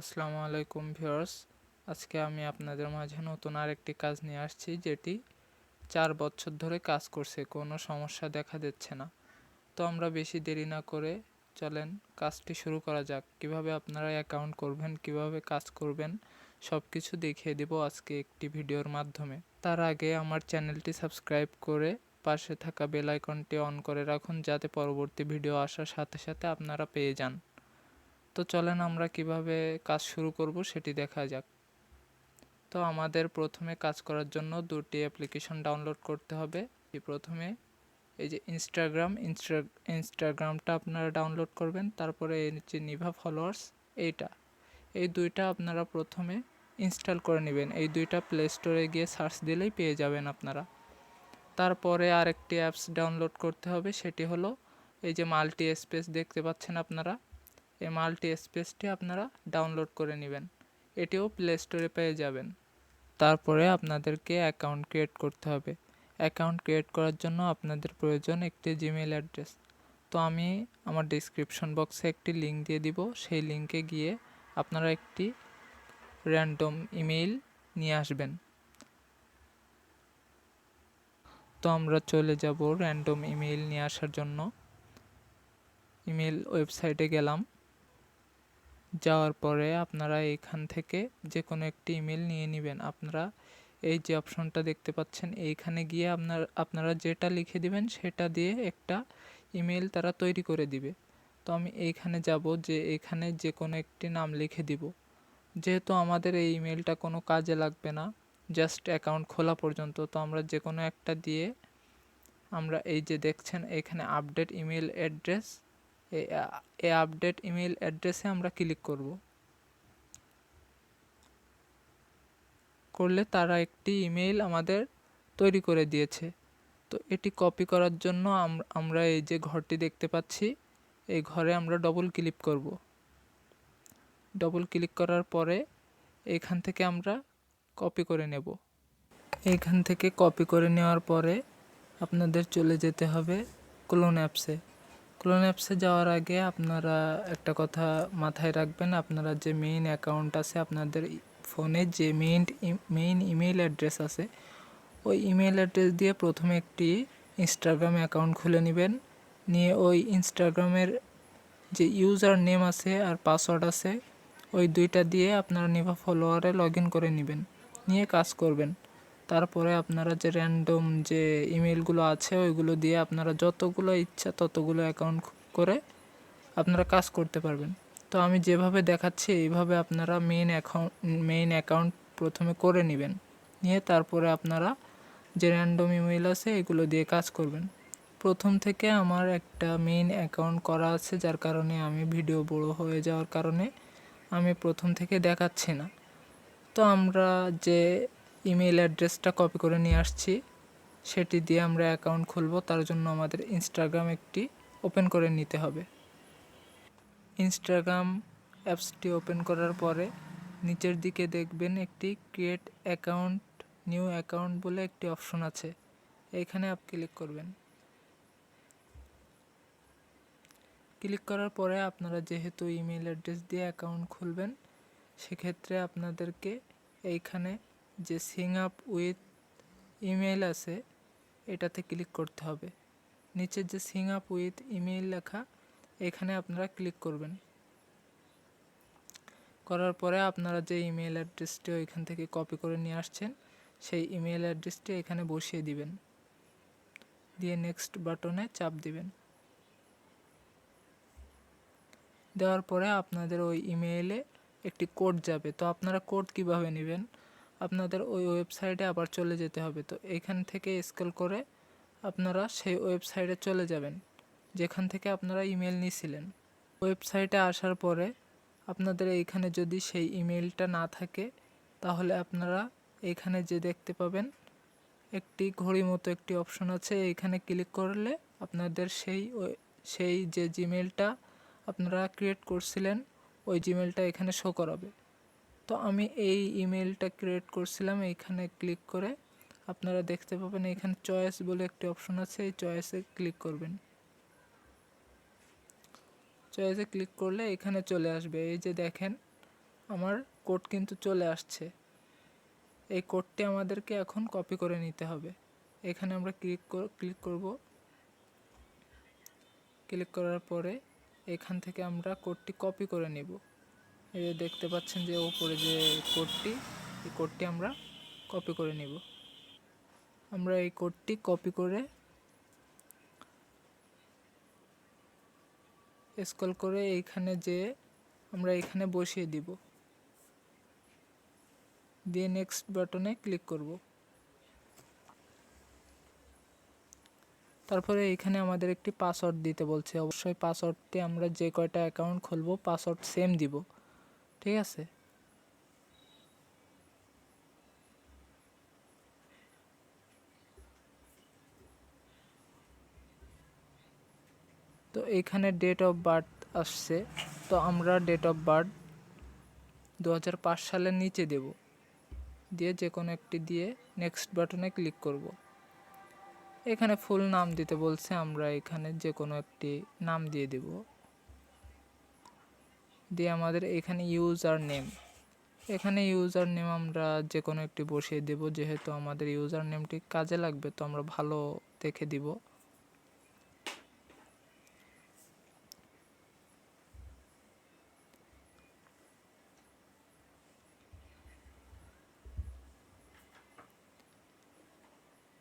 আসসালামু আলাইকুম ভিউয়ার্স। আজকে আমি আপনাদের মাঝে নতুন আরেকটি কাজ নিয়ে আসছি, যেটি চার বছর ধরে কাজ করছে, কোনো সমস্যা দেখা দিচ্ছে না। তো আমরা বেশি দেরি না করে চলেন, কাজটি শুরু করা যাক। কীভাবে আপনারা অ্যাকাউন্ট করবেন, কীভাবে কাজ করবেন সব কিছু দেখিয়ে দেব আজকে একটি ভিডিওর মাধ্যমে। তার আগে আমার চ্যানেলটি সাবস্ক্রাইব করে পাশে থাকা বেল আইকনটি অন করে রাখুন, যাতে পরবর্তী ভিডিও আসার সাথে সাথে আপনারা পেয়ে যান। তো চলেন আমরা কীভাবে কাজ শুরু করব সেটি দেখা যাক। তো আমাদের প্রথমে কাজ করার জন্য দুটি অ্যাপ্লিকেশন ডাউনলোড করতে হবে। প্রথমে এই যে ইনস্টাগ্রাম ইনস্টা ইনস্টাগ্রামটা আপনারা ডাউনলোড করবেন, তারপরে এই যে নিভা ফলোয়ার্স এইটা। এই দুইটা আপনারা প্রথমে ইনস্টল করে নেবেন। এই দুইটা প্লে স্টোরে গিয়ে সার্চ দিলেই পেয়ে যাবেন আপনারা। তারপরে আরেকটি অ্যাপস ডাউনলোড করতে হবে, সেটি হলো এই যে মাল্টি স্পেস দেখতে পাচ্ছেন আপনারা। এই মাল্টি স্পেসটি আপনারা ডাউনলোড করে নেবেন। এটিও প্লে স্টোরে পেয়ে যাবেন। তারপরে আপনাদেরকে অ্যাকাউন্ট ক্রিয়েট করতে হবে। অ্যাকাউন্ট ক্রিয়েট করার জন্য আপনাদের প্রয়োজন একটি জিমেল অ্যাড্রেস তো আমি আমার ডিসক্রিপশন বক্সে একটি লিঙ্ক দিয়ে দিব। সেই লিঙ্কে গিয়ে আপনারা একটি র্যান্ডম ইমেইল নিয়ে আসবেন। তো আমরা চলে যাব র্যান্ডম ইমেইল নিয়ে আসার জন্য। ইমেল ওয়েবসাইটে গেলাম। যাওয়ার পরে আপনারা এখান থেকে যে কোনো একটি ইমেল নিয়ে নেবেন। আপনারা এই যে অপশনটা দেখতে পাচ্ছেন, এইখানে গিয়ে আপনার, আপনারা যেটা লিখে দিবেন সেটা দিয়ে একটা ইমেল তারা তৈরি করে দিবে। তো আমি এইখানে যাব যে এখানে যে কোনো একটি নাম লিখে দিব। যেহেতু আমাদের এই ইমেলটা কোনো কাজে লাগবে না জাস্ট অ্যাকাউন্ট খোলা পর্যন্ত, তো আমরা যে কোনো একটা দিয়ে আমরা এই যে দেখছেন এখানে আপডেট ইমেল অ্যাড্রেস এই আপডেট ইমেল অ্যাড্রেসে আমরা ক্লিক করব। করলে তারা একটি ইমেইল আমাদের তৈরি করে দিয়েছে। তো এটি কপি করার জন্য আমরা এই যে ঘরটি দেখতে পাচ্ছি, এই ঘরে আমরা ডবল ক্লিক করব। ডবল ক্লিক করার পরে এখান থেকে আমরা কপি করে নেব। এইখান থেকে কপি করে নেওয়ার পরে আপনাদের চলে যেতে হবে ক্লোন অ্যাপসে ক্লোন অ্যাপসে যাওয়ার আগে আপনারা একটা কথা মাথায় রাখবেন। আপনারা যে মেইন অ্যাকাউন্ট আছে, আপনাদের ফোনে যে মেইন মেইন ইমেল অ্যাড্রেস আছে, ওই ইমেল অ্যাড্রেস দিয়ে প্রথমে একটি ইনস্টাগ্রাম অ্যাকাউন্ট খুলে নেবেন। নিয়ে ওই ইনস্টাগ্রামের যে ইউজার নেম আছে আর পাসওয়ার্ড আছে, ওই দুইটা দিয়ে আপনারা নিভা ফলোয়ারে লগ করে নেবেন। নিয়ে কাজ করবেন। তারপরে আপনারা যে র্যান্ডম যে ইমেলগুলো আছে, ওইগুলো দিয়ে আপনারা যতগুলো ইচ্ছা ততগুলো অ্যাকাউন্ট করে আপনারা কাজ করতে পারবেন। তো আমি যেভাবে দেখাচ্ছি, এইভাবে আপনারা মেইন অ্যাকাউন্ট মেইন অ্যাকাউন্ট প্রথমে করে নেবেন। নিয়ে তারপরে আপনারা যে র্যান্ডম ইমেল আছে, এগুলো দিয়ে কাজ করবেন। প্রথম থেকে আমার একটা মেইন অ্যাকাউন্ট করা আছে, যার কারণে আমি ভিডিও বড় হয়ে যাওয়ার কারণে আমি প্রথম থেকে দেখাচ্ছি না। তো আমরা যে ইমেল অ্যাড্রেসটা কপি করে নিয়ে আসছি। সেটি দিয়ে আমরা অ্যাকাউন্ট খুলব। তার জন্য আমাদের ইনস্টাগ্রাম একটি ওপেন করে নিতে হবে। ইনস্টাগ্রাম অ্যাপসটি ওপেন করার পরে নিচের দিকে দেখবেন একটি ক্রিয়েট অ্যাকাউন্ট নিউ অ্যাকাউন্ট বলে একটি অপশন আছে। এখানে আপ ক্লিক করবেন। ক্লিক করার পরে আপনারা যেহেতু ইমেল অ্যাড্রেস দিয়ে অ্যাকাউন্ট খুলবেন, সেক্ষেত্রে আপনাদেরকে এইখানে যে সিং আপ উইথ ইমেল আছে, এটাতে ক্লিক করতে হবে। নিচের যে সিং আপ উইথ ইমেল লেখা, এখানে আপনারা ক্লিক করবেন। করার পরে আপনারা যে ইমেল অ্যাড্রেসটি ওইখান থেকে কপি করে নিয়ে আসছেন, সেই ইমেল অ্যাড্রেসটি এখানে বসিয়ে দিবেন। দিয়ে নেক্সট বাটনে চাপ দিবেন। দেওয়ার পরে আপনাদের ওই ইমেইলে একটি কোড যাবে। তো আপনারা কোড কীভাবে নেবেন? আপনাদের ওই ওয়েবসাইটে আবার চলে যেতে হবে। তো এখান থেকে স্কেল করে আপনারা সেই ওয়েবসাইটে চলে যাবেন, যেখান থেকে আপনারা ইমেল নিয়েছিলেন ওয়েবসাইটে আসার পরে আপনাদের এইখানে যদি সেই ইমেলটা না থাকে, তাহলে আপনারা এখানে যে দেখতে পাবেন, একটি ঘড়ি মতো একটি অপশন আছে। এইখানে ক্লিক করলে আপনাদের সেই সেই যে জিমেলটা আপনারা ক্রিয়েট করছিলেন, ওই জিমেলটা এখানে শো করাবে। তো আমি এই ইমেলটা ক্রিয়েট করছিলাম এইখানে ক্লিক করে। আপনারা দেখতে পাবেন এখানে চয়েস বলে একটি অপশন আছে, এই চয়েসে ক্লিক করবেন। চয়েসে ক্লিক করলে এখানে চলে আসবে। এই যে দেখেন, আমার কোড কিন্তু চলে আসছে। এই কোডটি আমাদেরকে এখন কপি করে নিতে হবে। এখানে আমরা ক্লিক ক্লিক করব। ক্লিক করার পরে এখান থেকে আমরা কোডটি কপি করে নিব। এই যে দেখতে পাচ্ছেন যে ওপরে যে কোডটি, এই কোডটি আমরা কপি করে নিব। আমরা এই কোডটি কপি করে স্কল করে এইখানে যে আমরা এখানে বসিয়ে দিব। দিয়ে নেক্সট বাটনে ক্লিক করব। তারপরে এখানে আমাদের একটি পাসওয়ার্ড দিতে বলছে। অবশ্যই পাসওয়ার্ডটি আমরা যে কয়টা অ্যাকাউন্ট খুলবো পাসওয়ার্ড সেম দিব। ঠিক আছে। তো এখানে ডেট অফ বার্থ আসছে, তো আমরা ডেট অফ বার্থ দু হাজার পাঁচ সালের নিচে দেব। দিয়ে যে কোনো একটি দিয়ে নেক্সট বাটনে ক্লিক করব। এখানে ফুল নাম দিতে বলছে, আমরা এখানে যে কোনো একটি নাম দিয়ে দেব। দিয়ে আমাদের এখানে ইউজার নেম এখানে ইউজার নেম আমরা যে কোনো একটি বসিয়ে দেব, যেহেতু আমাদের ইউজার নেমটি কাজে লাগবে, তো আমরা ভালো দেখে দিব।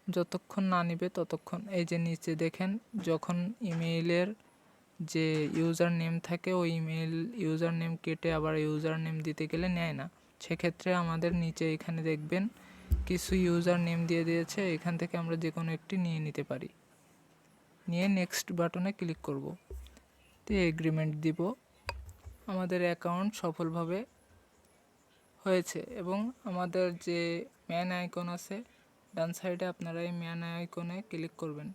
যতক্ষণ না নিবে ততক্ষণ এই যে নিচে দেখেন, যখন ইমেইলের যে ইউজার নেম থাকে, ওই ইমেল ইউজার নেম কেটে আবার ইউজার নেম দিতে গেলে নেয় না। সেক্ষেত্রে আমাদের নিচে এখানে দেখবেন, কিছু ইউজার নেম দিয়ে দিয়েছে, এখান থেকে আমরা যে কোনো একটি নিয়ে নিতে পারি। নিয়ে নেক্সট বাটনে ক্লিক করব। তো এগ্রিমেন্ট দিব। আমাদের অ্যাকাউন্ট সফলভাবে হয়েছে এবং আমাদের যে ম্যান আইকন আছে, ডান সাইডে আপনারা এই ম্যান আইকনে ক্লিক করবেন।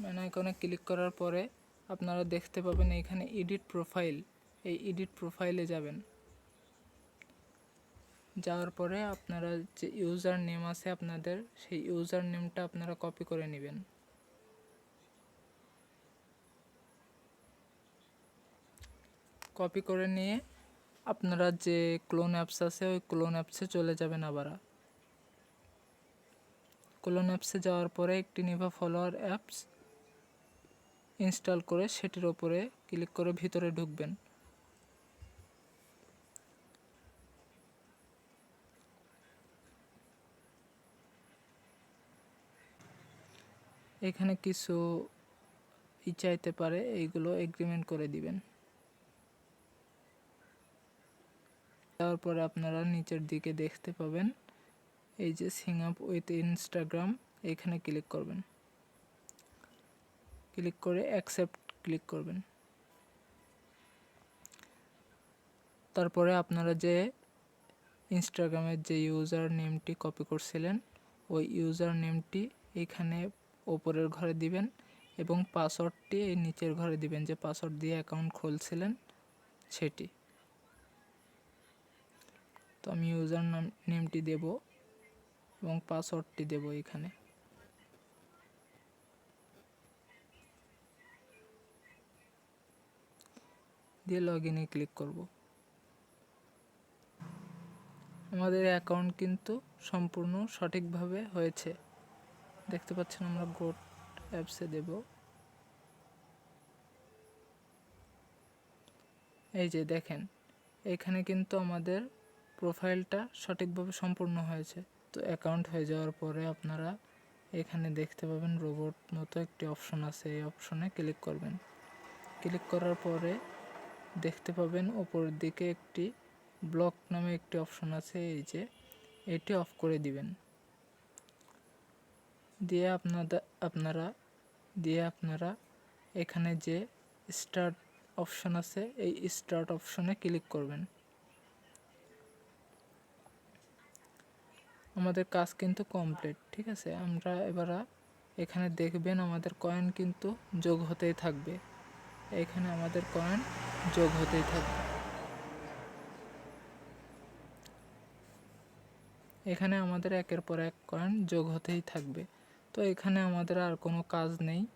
ম্যান আইকনে ক্লিক করার পরে আপনারা দেখতে পাবেন এখানে এডিট প্রোফাইল এই এডিট প্রোফাইলে যাবেন। যাওয়ার পরে আপনারা যে ইউজার নেম আছে আপনাদের, সেই ইউজার নেমটা আপনারা কপি করে নেবেন। কপি করে নিয়ে আপনারা যে ক্লোন অ্যাপস আছে, ওই ক্লোন অ্যাপসে চলে যাবেন আবার। ক্লোন অ্যাপসে যাওয়ার পরে একটি নিভা ফলোয়ার অ্যাপস ইনস্টল করে সেটির ওপরে ক্লিক করে ভিতরে ঢুকবেন। এখানে কিছু ই চাইতে পারে, এইগুলো এগ্রিমেন্ট করে দিবেন। তারপরে পরে আপনারা নিচের দিকে দেখতে পাবেন, এই যে সিং আপ উইথ ইনস্টাগ্রাম এখানে ক্লিক করবেন। ক্লিক করে অ্যাকসেপ্ট ক্লিক করবেন। তারপরে আপনারা যে ইনস্টাগ্রামের যে ইউজার নেমটি কপি করছিলেন, ওই ইউজার নেমটি এখানে ওপরের ঘরে দিবেন এবং পাসওয়ার্ডটি এই নিচের ঘরে দিবেন, যে পাসওয়ার্ড দিয়ে অ্যাকাউন্ট খুলছিলেন সেটি। তো আমি ইউজার নাম নেমটি দেব এবং পাসওয়ার্ডটি দেব এখানে। দিয়ে লগ ইনে ক্লিক করব। আমাদের অ্যাকাউন্ট কিন্তু সম্পূর্ণ সঠিকভাবে হয়েছে। দেখতে পাচ্ছেন আমরা গোট অ্যাপসে দেব। এই যে দেখেন, এখানে কিন্তু আমাদের প্রোফাইলটা সঠিকভাবে সম্পূর্ণ হয়েছে। তো অ্যাকাউন্ট হয়ে যাওয়ার পরে আপনারা এখানে দেখতে পাবেন রোবট মতো একটি অপশন আছে। এই অপশনে ক্লিক করবেন। ক্লিক করার পরে দেখতে পাবেন ওপরের দিকে একটি ব্লক নামে একটি অপশন আছে, এই যে। এটি অফ করে দিবেন। দিয়ে আপনাদের আপনারা, দিয়ে আপনারা এখানে যে স্টার্ট অপশন আছে, এই স্টার্ট অপশনে ক্লিক করবেন। আমাদের কাজ কিন্তু কমপ্লিট ঠিক আছে? আমরা এবার এখানে দেখবেন আমাদের কয়েন কিন্তু যোগ হতেই থাকবে। এখানে আমাদের কয়েন যোগ হতেই থাকবে এখানে আমাদের একের পর এক কয়েন যোগ হতেই থাকবে। তো এখানে আমাদের আর কোনো কাজ নেই।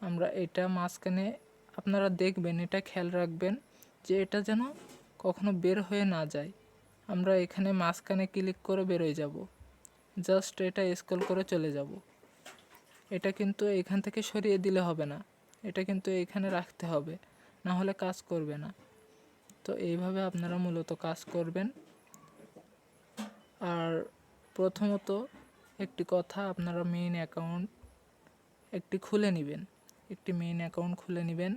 আমরা এটা মাঝখানে আপনারা দেখবেন, এটা খেয়াল রাখবেন যে এটা যেন কখনো বের হয়ে না যায়। আমরা এখানে মাঝখানে ক্লিক করে বেরোয় যাব। জাস্ট এটা স্ক্রল করে চলে যাব। এটা কিন্তু এখান থেকে সরিয়ে দিলে হবে না। এটা কিন্তু এখানে রাখতে হবে। না হলে কাজ করবে না। তো এইভাবে আপনারা মূলত কাজ করবেন। আর প্রথমত একটি কথা আপনারা মেইন অ্যাকাউন্ট একটি খুলে নেবেন। একটি মেইন অ্যাকাউন্ট খুলে নেবেন।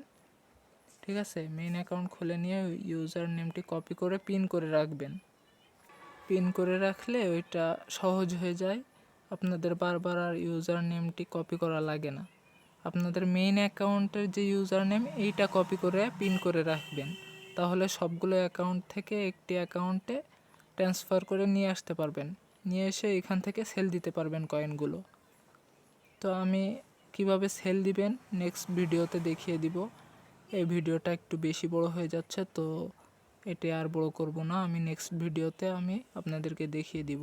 ঠিক আছে? মেইন অ্যাকাউন্ট খুলে নিয়ে ইউজার নেমটি কপি করে পিন করে রাখবেন। পিন করে রাখলে ওইটা সহজ হয়ে যায়। আপনাদের বারবার আর ইউজার নেমটি কপি করা লাগে না। আপনাদের মেইন অ্যাকাউন্টের যে ইউজার নেম এইটা কপি করে পিন করে রাখবেন। তাহলে সবগুলো অ্যাকাউন্ট থেকে একটি অ্যাকাউন্টে ট্রান্সফার করে নিয়ে আসতে পারবেন। নিয়ে এসে এখান থেকে সেল দিতে পারবেন কয়েনগুলো তো আমি কীভাবে সেল দিবেন নেক্সট ভিডিওতে দেখিয়ে দিব। এই ভিডিওটা একটু বেশি বড় হয়ে যাচ্ছে, তো এটি আর বড় করব না। আমি নেক্সট ভিডিওতে আমি আপনাদেরকে দেখিয়ে দিব।